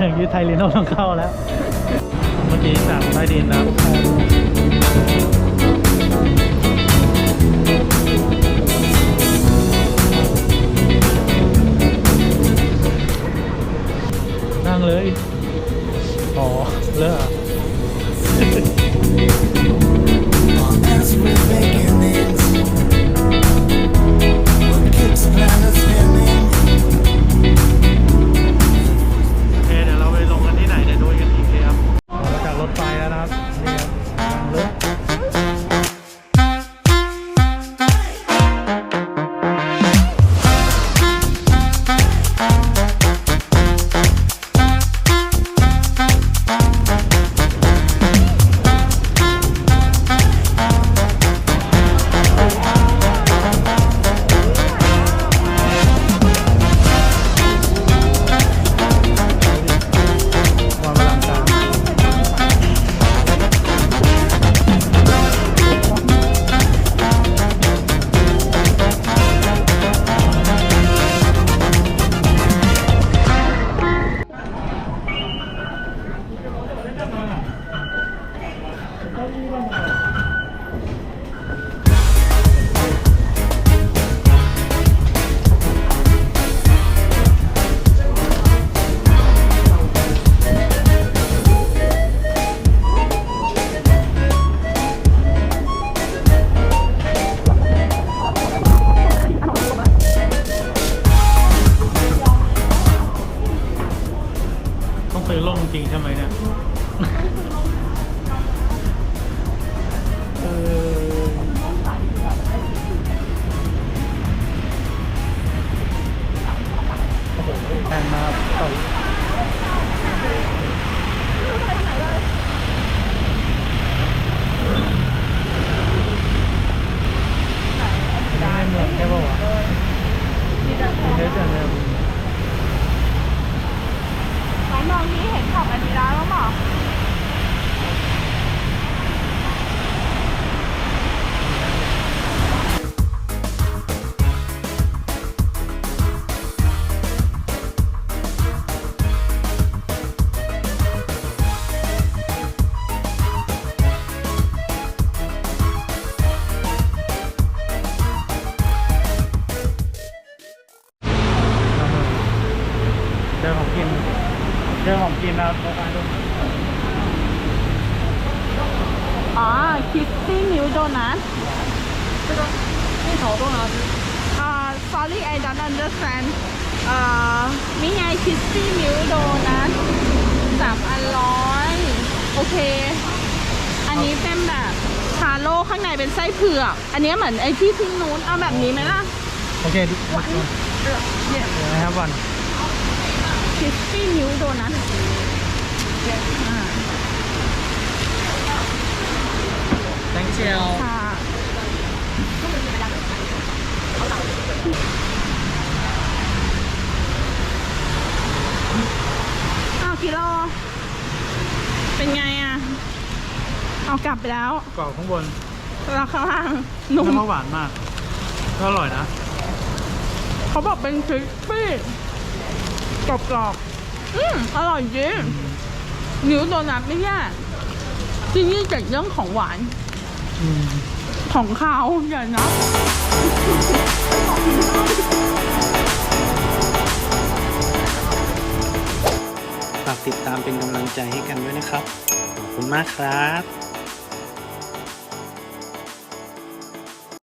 อย่างนี้ไทยลีโน่ต้องเข้าแล้ว เมื่อกี้จากใต้ดินนะนั่งเลย อ๋อ เลิก As we're beginnings, ซื้อลงจริงใช่ไหมเนี่ยเออโอ้โหแพงมากต่อไม่เหมือนแค่ป่าวะมีเทสอย่างเดิม กินนะครับประมาณนี้อ๋อคิสซี่มิวโดนัทนี่เขาโดนัทอ่า sorry I don't understand อ่ามีไงคิสซี่มิวโดนัทสามอันร้อยโอเค อันนี้เป็นแบบทาโร่ข้างในเป็นไส้เผือก อันนี้เหมือนไอ้ที่ทิ้งนู้นเอาแบบนี้ไหมล่ะ โอเคดูเนี่ยเดี๋ยวนะครับวันคิสซี่มิวโดนัท อ่า thank you ค่ะอ้าวกิโล เป็นไงอะ เอากลับไปแล้วกรอบข้างบนแล้วข้างล่างหนุ่ม น้ำมะหวานมากก็อร่อยนะ เขาบอกเป็นคริสปี้กรอบๆอืมอร่อยจริง นิ้วโดนัทไม่แย่ที่นี่เจ๋งเรื่องของหวานอืมของขาวอย่านะฝากติดตามเป็นกำลังใจให้กันด้วยนะครับ ขอบคุณมากครับ